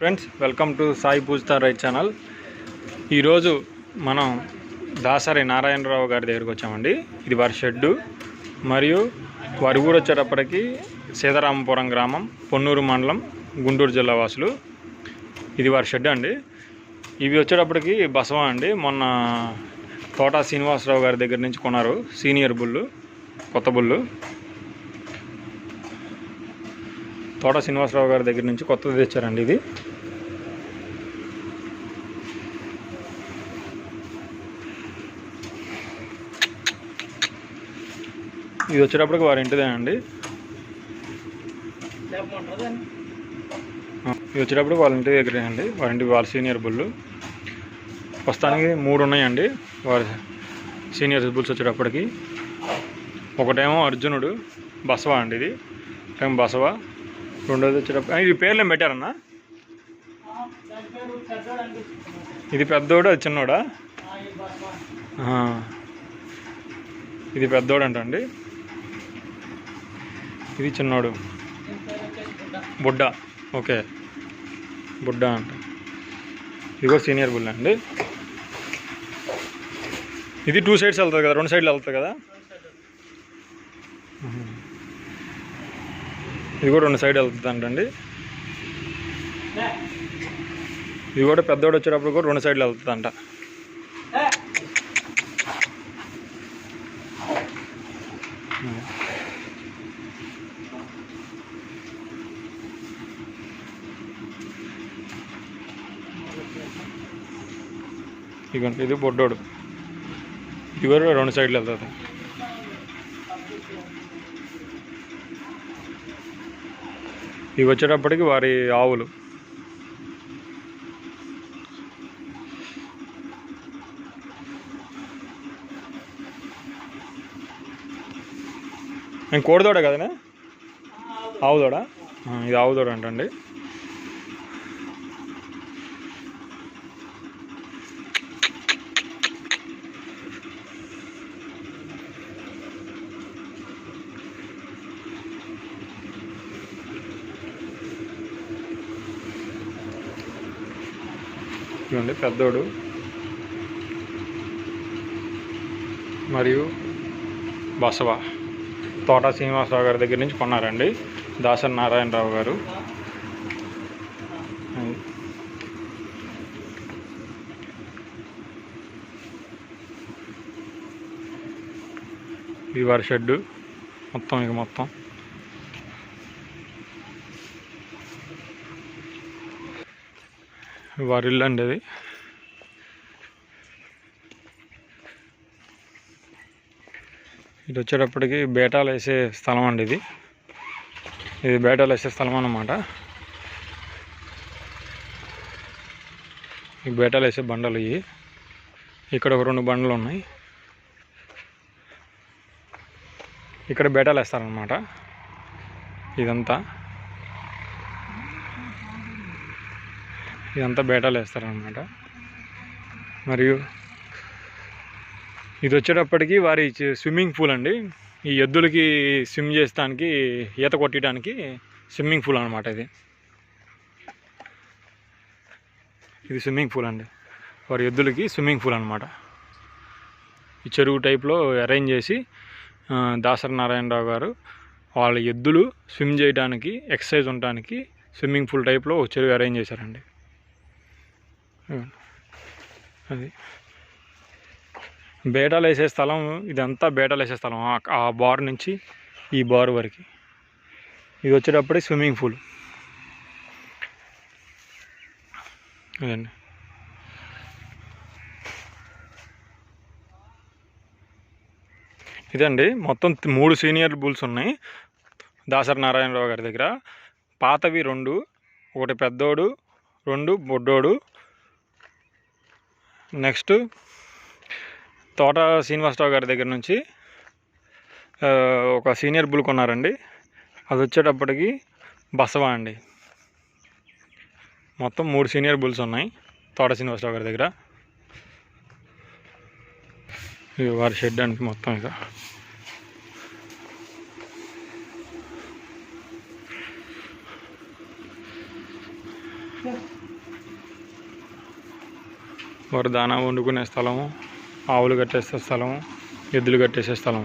Friends welcome to Sai Poojitha right channel ఈరోజు మనం దాసరి నారాయణరావు గారి దగ్గరికి వచ్చామండి. ఇది వారి షెడ్డు. మరియు వారి ఊరు వచ్చేటప్పటికి సీతారామపురం గ్రామం పొన్నూరు మండలం గుంటూరు జిల్లా వాసులు. ఇది వారి షెడ్ అండి. ఇవి వచ్చేటప్పటికి బసవ అండి. మొన్న తోటా శ్రీనివాసరావు గారి దగ్గర నుంచి కొన్నారు. సీనియర్ బుల్లు కొత్త బుల్లు. తోట శ్రీనివాసరావు గారి దగ్గర నుంచి కొత్తది తెచ్చారండి ఇది. ఇది వచ్చేటప్పటికి వారి ఇంటిదే అండి ఇది వచ్చేటప్పుడు వాళ్ళ ఇంటి దగ్గరే అండి వారింటి ఇంటి వాళ్ళ సీనియర్ బుల్లు. ప్రస్తుతానికి మూడు ఉన్నాయండి. వారి సీనియర్ బుల్స్ వచ్చేటప్పటికి. ఒకటేమో అర్జునుడు బసవ అండి ఇది. ఏమో బసవ? రెండోది వచ్చేటప్పుడు. ఇది పేర్లు ఏం పెట్టారన్నా? ఇది పెద్దోడు అది చిన్నోడా. ఇది పెద్దోడు అంటండి ఇది చిన్నోడు. బుడ్డ. ఓకే. బుడ్డ అంట. ఇదిగో సీనియర్ బుల్ అండి. ఇది టూ సైడ్స్ వెళ్తుంది కదా రెండు సైడ్లు వెళ్తుంది కదా. ఇది కూడా రెండు సైడ్ వెళ్తుంది అంటండి ఇది కూడా పెద్దోడు వచ్చేటప్పుడు కూడా రెండు సైడ్లు వెళ్తుంది అంట ఇదిగోండి ఇది బొడ్డోడు. ఇది కూడా రెండు సైడ్లు వెళ్తుంది. ఇవి వచ్చేటప్పటికి వారి ఆవులు. కోడిదోడ కదనే? ఆవుదోడ. ఇది ఆవుదోడ అంటండి. ఇవ్వండి పెద్దోడు. మరియు బసవ. తోట శ్రీనివాసరావు గారి దగ్గర నుంచి కొన్నారండి. దాసరి నారాయణరావు గారు. ఈ వారి షెడ్డు మొత్తం ఇక మొత్తం. వారి ఇల్లు అండి అది. ఇది వచ్చేటప్పటికి బేటాలు వేసే స్థలం అండి ఇది. ఇది బేటాలు వేసే స్థలం అన్నమాట. ఈ బేటాలు వేసే బండలు ఇవి. ఇక్కడ ఒక రెండు బండలు ఉన్నాయి. ఇక్కడ బేటాలు వేస్తారనమాట ఇదంతా. ఇదంతా బేటాలు వేస్తారనమాట మరియు ఇది వచ్చేటప్పటికి వారి స్విమ్మింగ్ పూల్ అండి. ఈ ఎద్దులకి స్విమ్ చేస్తానికి ఈత కొట్టడానికి స్విమ్మింగ్ పూల్ అనమాట ఇది. ఇది స్విమ్మింగ్ పూల్ అండి. వారి ఎద్దులకి స్విమ్మింగ్ పూల్ అనమాట ఈ చెరువు టైప్లో అరేంజ్ చేసి దాసరి నారాయణరావు గారు వాళ్ళ ఎద్దులు స్విమ్ చేయడానికి ఎక్సర్సైజ్ ఉండడానికి స్విమ్మింగ్ పూల్ టైప్లో ఒక చెరువు అరేంజ్ చేశారండి. అది. బేటాలు వేసే స్థలం ఇదంతా బేటాలు వేసే స్థలం. ఆ- ఆ బార్ నుంచి ఈ బార్ వరకు. ఇది వచ్చేటప్పుడే స్విమ్మింగ్ పూల్. అదండి. ఇదండి మొత్తం మూడు సీనియర్ బుల్స్ ఉన్నాయి. దాసరి నారాయణరావు గారి దగ్గర. పాతవి రెండు ఒకటి పెద్దోడు రెండు బొడ్డోడు నెక్స్ట్ తోట శ్రీనివాసరావు గారి దగ్గర నుంచి ఒక సీనియర్ బుల్ కొన్నారండి. అది వచ్చేటప్పటికి బసవా అండి. మొత్తం మూడు సీనియర్ బుల్స్ ఉన్నాయి తోట శ్రీనివాసరావు గారి దగ్గర. ఇది వారి షెడ్ అండి మొత్తం ఇక వారు దానా వండుకునే స్థలము ఆవులు కట్టేసే స్థలము ఎద్దులు కట్టేసే స్థలం